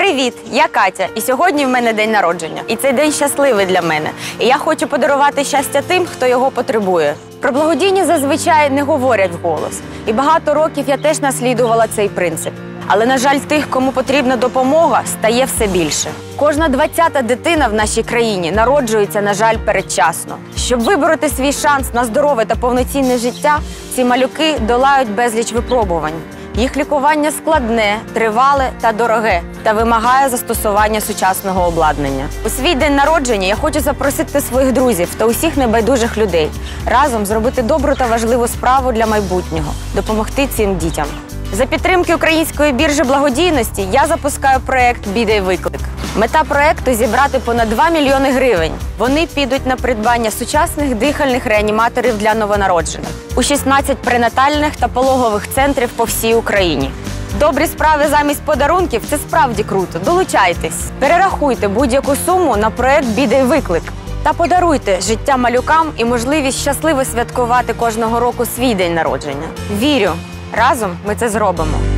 Привіт, я Катя, і сьогодні в мене день народження. І цей день щасливий для мене. І я хочу подарувати щастя тим, хто його потребує. Про благодійність зазвичай не говорять вголос. І багато років я теж наслідувала цей принцип. Але, на жаль, тих, кому потрібна допомога, стає все більше. Кожна двадцята дитина в нашій країні народжується, на жаль, передчасно. Щоб вибороти свій шанс на здорове та повноцінне життя, ці малюки долають безліч випробувань. Їх лікування складне, тривале та дороге та вимагає застосування сучасного обладнання. У свій день народження я хочу запросити своїх друзів та усіх небайдужих людей разом зробити добру та важливу справу для майбутнього, допомогти цим дітям. За підтримки української біржі благодійності я запускаю проект Бідай виклик. Мета проекту зібрати понад 2 мільйони гривень. Вони підуть на придбання сучасних дихальних реаніматорів для новонароджених у 16 пренатальних та пологових центрів по всій Україні. Добрі справи замість подарунків це справді круто. Долучайтесь, перерахуйте будь-яку суму на проект Бідай виклик та подаруйте життя малюкам і можливість щасливо святкувати кожного року свій день народження. Вірю, разом ми це зробимо.